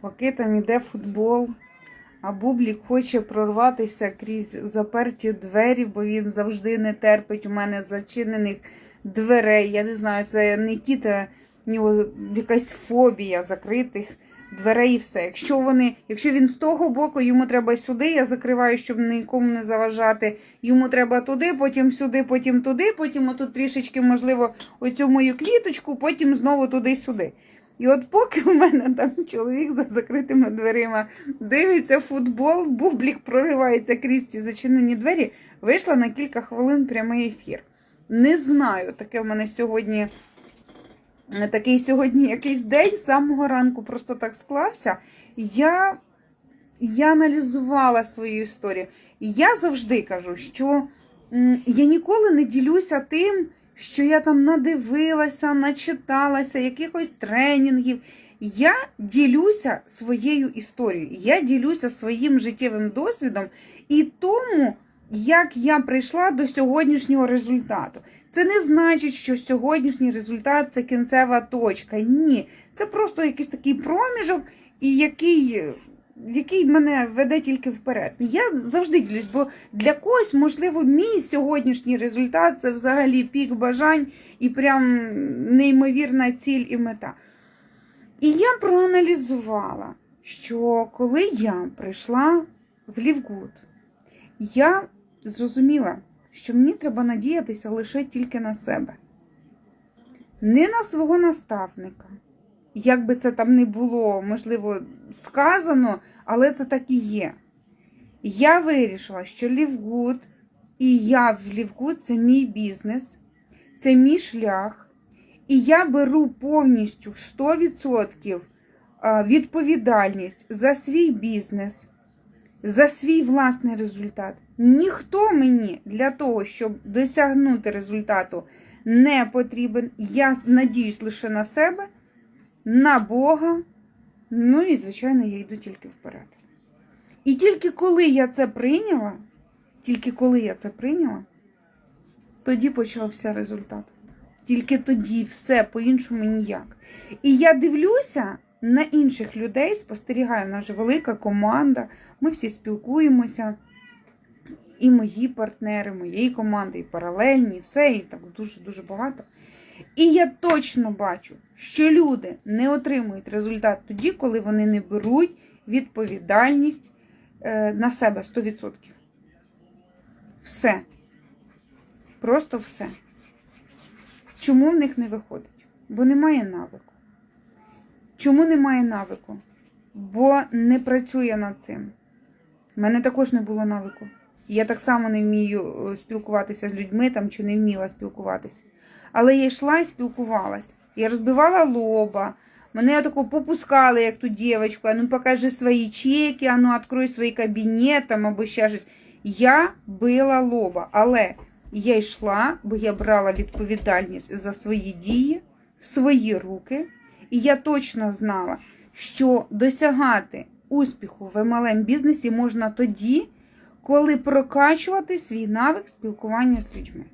Поки там іде футбол, а Бублік хоче прорватися крізь заперті двері, бо він завжди не терпить у мене зачинених дверей. Я не знаю, це не кіта, нього якась фобія закритих дверей і все. Якщо вони, якщо він з того боку, йому треба сюди, я закриваю, щоб нікому не заважати. Йому треба туди, потім сюди, потім туди, потім отут трішечки, можливо, оцю мою кліточку, потім знову туди-сюди. І от поки у мене там чоловік за закритими дверима дивиться футбол, бублік проривається крізь ці зачинені двері, вийшла на кілька хвилин прямий ефір. Не знаю, таке в мене сьогодні. Такий сьогодні якийсь день з самого ранку просто так склався. Я, я аналізувала свою історію. І я завжди кажу, що я ніколи не ділюся тим, що я там надивилася, начиталася, якихось тренінгів. Я ділюся своєю історією, я ділюся своїм життєвим досвідом і тому, як я прийшла до сьогоднішнього результату. Це не значить, що сьогоднішній результат це кінцева точка. Ні, це просто якийсь такий проміжок, і який, який мене веде тільки вперед. Я завжди ділюсь, бо для когось, можливо, мій сьогоднішній результат це взагалі пік бажань і прям неймовірна ціль і мета. І я проаналізувала, що коли я прийшла в Лівгуд, я зрозуміла, що мені треба надіятися лише тільки на себе, не на свого наставника. Як би це там не було, можливо, сказано, але це так і є. Я вирішила, що Лівгуд і я в Лівгуд це мій бізнес, це мій шлях. І я беру повністю 100% відповідальність за свій бізнес, за свій власний результат. Ніхто мені для того, щоб досягнути результату, не потрібен. Я надіюсь лише на себе, на Бога. Ну і, звичайно, я йду тільки вперед. І тільки коли я це прийняла, тільки коли я це прийняла, тоді почався результат. Тільки тоді все по-іншому ніяк. І я дивлюся на інших людей, спостерігаю, в нас же велика команда, ми всі спілкуємося. І мої партнери, моєї команди, і паралельні, і все, і так дуже-дуже багато. І я точно бачу, що люди не отримують результат тоді, коли вони не беруть відповідальність е, на себе 100%. Все. Просто все. Чому в них не виходить? Бо немає навику. Чому немає навику? Бо не працює над цим. У мене також не було навику. Я так само не вмію спілкуватися з людьми там, чи не вміла спілкуватися. Але я йшла і спілкувалась. Я розбивала лоба. Мене тако попускали, як ту дівчинку, а ну покажи свої чеки, а ну відкрой свій кабінет або ще щось. Я била лоба. Але я йшла, бо я брала відповідальність за свої дії в свої руки. І я точно знала, що досягати успіху в MLM бізнесі можна тоді, коли прокачувати свій навик спілкування з людьми.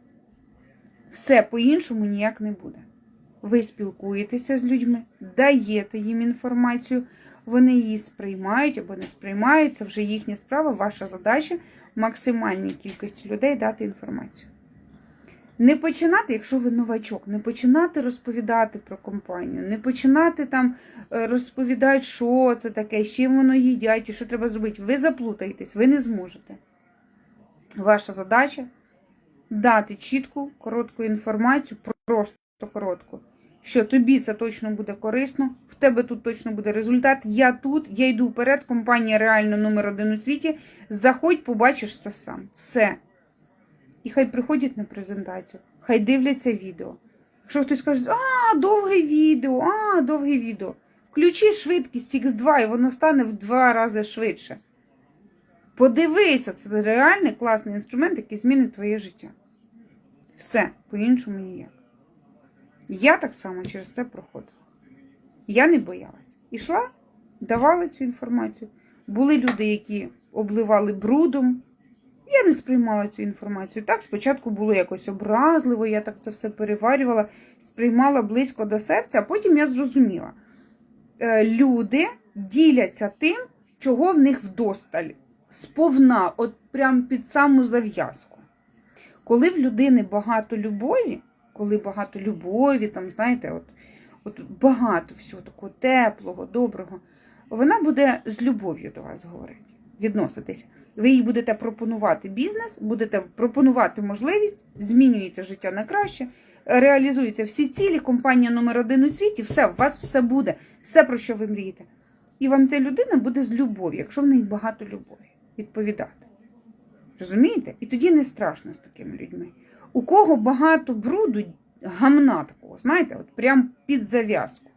Все по-іншому ніяк не буде. Ви спілкуєтеся з людьми, даєте їм інформацію, вони її сприймають або не сприймають, це вже їхня справа, ваша задача максимальній кількості людей дати інформацію. Не починати, якщо ви новачок, не починати розповідати про компанію, не починати там розповідати, що це таке, з чим воно їдять і що треба зробити. Ви заплутаєтесь, ви не зможете. Ваша задача дати чітку, коротку інформацію, просто коротку. Що тобі це точно буде корисно, в тебе тут точно буде результат. Я тут, я йду вперед, компанія реально номер один у світі. Заходь, побачиш це сам. Все. І хай приходять на презентацію, хай дивляться відео. Якщо хтось каже, а, довге відео, а, довге відео. Включи швидкість X2 і воно стане в два рази швидше. Подивися, це реальний класний інструмент, який змінить твоє життя. Все, по-іншому ніяк. Я так само через це проходила. Я не боялась. Ішла, давала цю інформацію. Були люди, які обливали брудом. Я не сприймала цю інформацію. Так, спочатку було якось образливо, я так це все переварювала, сприймала близько до серця, а потім я зрозуміла. Люди діляться тим, чого в них вдосталь, сповна, от прям під саму зав'язку. Коли в людини багато любові, коли багато любові, там, знаєте, от, от багато всього такого теплого, доброго, вона буде з любов'ю до вас говорити, відноситися. Ви їй будете пропонувати бізнес, будете пропонувати можливість, змінюється життя на краще, реалізуються всі цілі, компанія номер один у світі, все, у вас все буде, все, про що ви мрієте. І вам ця людина буде з любов'ю, якщо в неї багато любові, відповідати. Розумієте? І тоді не страшно з такими людьми. У кого багато бруду, гамна такого, знаєте, от прям під зав'язку.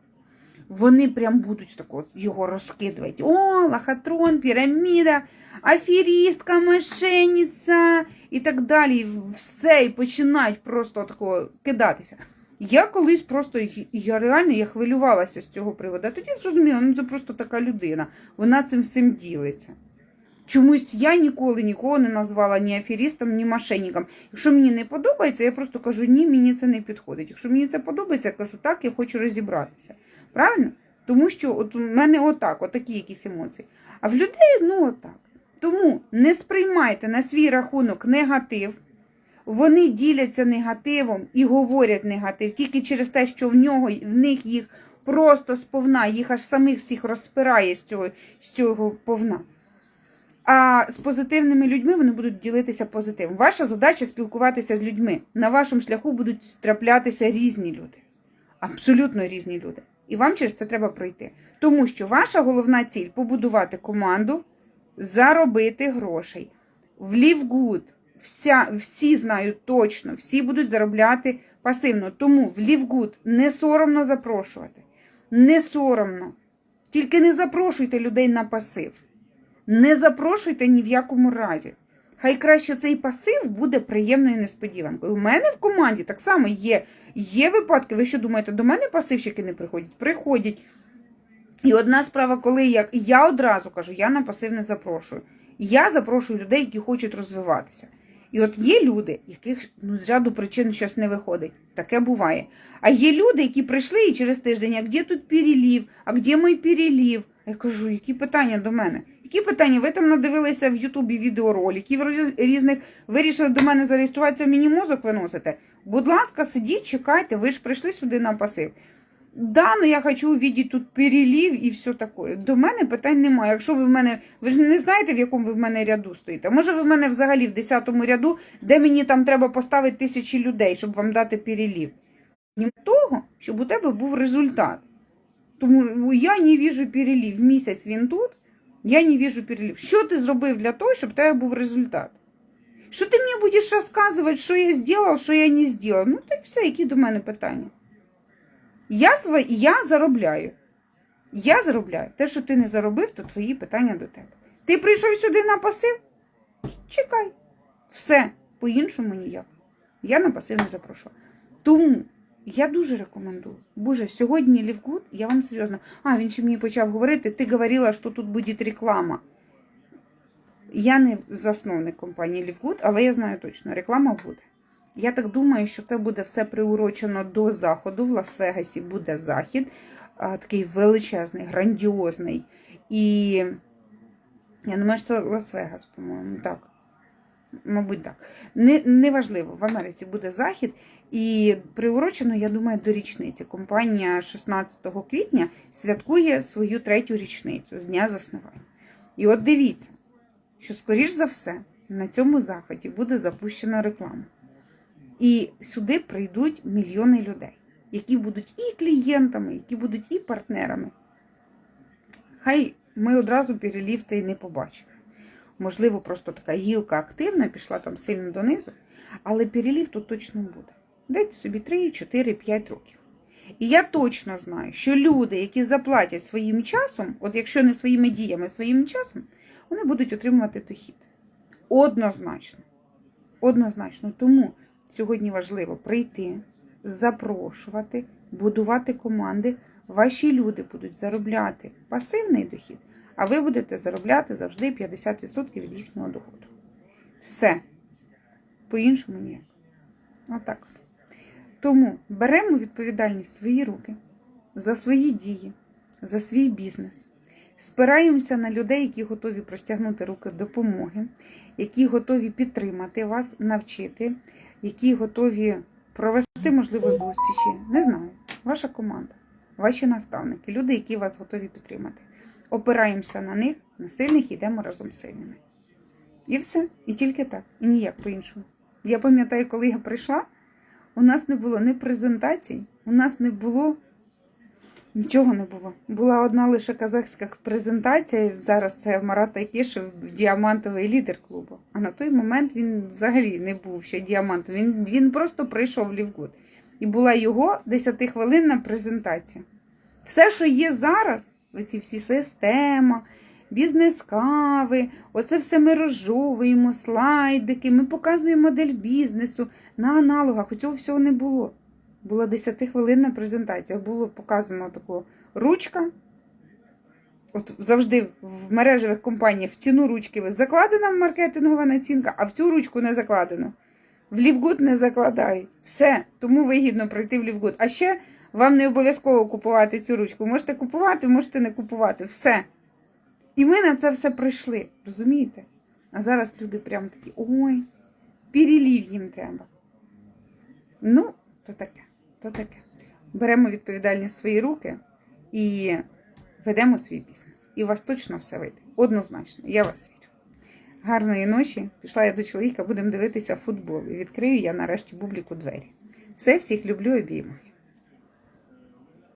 Вони прям будуть тако його розкидувати. О, лохотрон, піраміда, аферістка, мошенниця і так далі. І Все, і починають просто такого кидатися. Я колись просто, я реально я хвилювалася з цього приводу. Тоді зрозуміла, ну це просто така людина. Вона цим всім ділиться. Чомусь я ніколи нікого не назвала ні аферістом, ні мошенником. Якщо мені не подобається, я просто кажу, ні, мені це не підходить. Якщо мені це подобається, я кажу, так, я хочу розібратися. Правильно? Тому що от у мене отак, отакі якісь емоції. А в людей, ну отак. Тому не сприймайте на свій рахунок негатив. Вони діляться негативом і говорять негатив тільки через те, що в нього в них їх просто сповна, їх аж самих всіх розпирає з цього, з цього повна. А з позитивними людьми вони будуть ділитися позитивом. Ваша задача спілкуватися з людьми. На вашому шляху будуть траплятися різні люди. Абсолютно різні люди. І вам через це треба пройти. Тому що ваша головна ціль побудувати команду, заробити грошей. В Лівгуд всі знають точно, всі будуть заробляти пасивно. Тому в Лівгуд не соромно запрошувати. Не соромно. Тільки не запрошуйте людей на пасив. Не запрошуйте ні в якому разі. Хай краще цей пасив буде приємною несподіванкою. У мене в команді так само є є випадки. Ви що думаєте, до мене пасивщики не приходять? Приходять. І одна справа, коли я я одразу кажу, я на пасив не запрошую. Я запрошую людей, які хочуть розвиватися. І от є люди, яких ну, з ряду причин щось не виходить. Таке буває. А є люди, які прийшли і через тиждень, а де тут перелів, а де мій перелів? Я кажу, які питання до мене? Які питання? Ви там надивилися в Ютубі відеороликів різних, вирішили до мене зареєструватися, мені мозок виносите. Будь ласка, сидіть, чекайте, ви ж прийшли сюди на пасив. Да, ну я хочу увидіти тут перелів і все таке. До мене питань немає. Якщо ви в мене, ви ж не знаєте, в якому ви в мене ряду стоїте. Може, ви в мене взагалі в 10-му ряду, де мені там треба поставити тисячі людей, щоб вам дати перелів. Ні того, щоб у тебе був результат. Тому я не віжу перелів. Місяць він тут, я не віжу перелів. Що ти зробив для того, щоб у тебе був результат? Що ти мені будеш розказувати, що я зробив, що я не зробив? Ну, так все, які до мене питання. Я я заробляю. Я заробляю. Те, що ти не заробив, то твої питання до тебе. Ти прийшов сюди на пасив? Чекай. Все, по-іншому ніяк. Я на пасив не запрошую. Тому я дуже рекомендую. Боже, сьогодні Лівгуд, я вам серйозно. А, він ще мені почав говорити, ти говорила, що тут буде реклама. Я не засновник компанії Лівгуд, але я знаю точно, реклама буде. Я так думаю, що це буде все приурочено до заходу. В Лас-Вегасі буде захід, такий величезний, грандіозний. І я думаю, що це Лас-Вегас, по-моєму, так. Мабуть, так. Неважливо, в Америці буде захід. І приурочено, я думаю, до річниці. Компанія 16 квітня святкує свою третю річницю з дня заснування. І от дивіться, що, скоріш за все, на цьому заході буде запущена реклама. І сюди прийдуть мільйони людей, які будуть і клієнтами, які будуть і партнерами. Хай ми одразу перелів цей не побачили. Можливо, просто така гілка активна, пішла там сильно донизу, але перелів тут точно буде. Дайте собі 3, 4, 5 років. І я точно знаю, що люди, які заплатять своїм часом, от якщо не своїми діями, своїм часом, вони будуть отримувати дохід. Однозначно. Однозначно. Тому сьогодні важливо прийти, запрошувати, будувати команди. Ваші люди будуть заробляти пасивний дохід, а ви будете заробляти завжди 50% від їхнього доходу. Все. По-іншому ніяк. Отак от. Тому беремо відповідальність в свої руки за свої дії, за свій бізнес. спираємося на людей, які готові простягнути руки допомоги, які готові підтримати вас, навчити, які готові провести, можливо, зустрічі. Не знаю, ваша команда, ваші наставники, люди, які вас готові підтримати. Опираємося на них, на сильних йдемо разом з сильними. І все. І тільки так. І ніяк по-іншому. Я пам'ятаю, коли я прийшла, у нас не було ні презентацій, у нас не було нічого не було. Була одна лише казахська презентація. Зараз це Марата Ікішев, діамантовий лідер клубу. А на той момент він взагалі не був ще діамантом. Він, він просто прийшов Лівгуд. І була його 10-хвилинна презентація. Все, що є зараз, оці всі система, бізнес-кави, оце все ми розжовуємо, слайдики, ми показуємо модель бізнесу на аналогах. У цього всього не було. Була 10-хвилинна презентація. Було показано таку ручка. От завжди в мережевих компаніях в ціну ручки закладена маркетингова націнка, а в цю ручку не закладено. В Лівгуд не закладають. Все. Тому вигідно пройти в Лівгуд. А ще вам не обов'язково купувати цю ручку. Можете купувати, можете не купувати. Все. І ми на це все прийшли. Розумієте? А зараз люди прямо такі: ой, перелів їм треба. Ну, то таке, то таке. Беремо відповідальність в свої руки і ведемо свій бізнес. І у вас точно все вийде. Однозначно, я вас вірю. Гарної ночі. Пішла я до чоловіка, будемо дивитися футбол. І відкрию я нарешті бубліку двері. Все, всіх люблю, обіймаю.